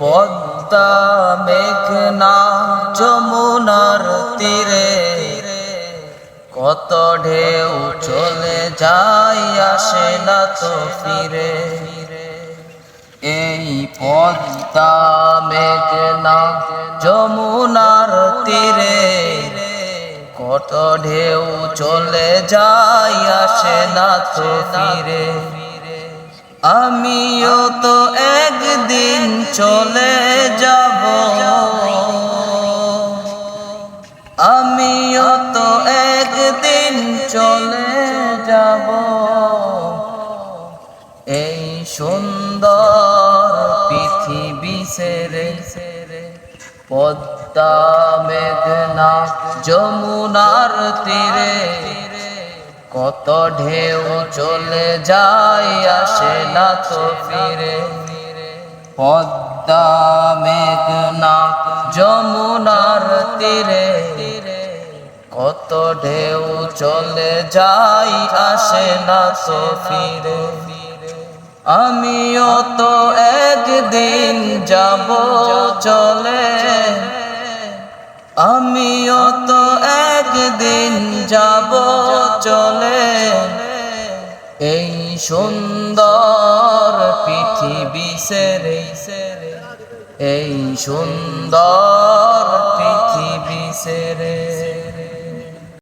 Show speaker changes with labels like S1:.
S1: পদ্মা মেঘনা যমুনার তীরে, কত ঢেউ চলে যায় আসে না তো ফিরে। এই পদ্মা মেঘনা যমুনার তীরে, কত ঢেউ চলে যায় আসে না তো ফিরে। আমিও তো চলে যাব। আমিও তো একদিন চলে যাব। এই সুন্দর পৃথিবী সেরে সেরে পদ্মা, মেঘনা, যমুনার তীরে কত ঢেউ চলে যায়, আসে না তো ফিরে। পদ্মা মেঘনা যমুনার তীরে। কত ঢেউ চলে যায় আসে না তো ফিরে। আমিও তো একদিন যাব চলে। আমিও তো একদিন যাব চলে। এই সুন্দর পৃথিবী সেরে। এই সুন্দর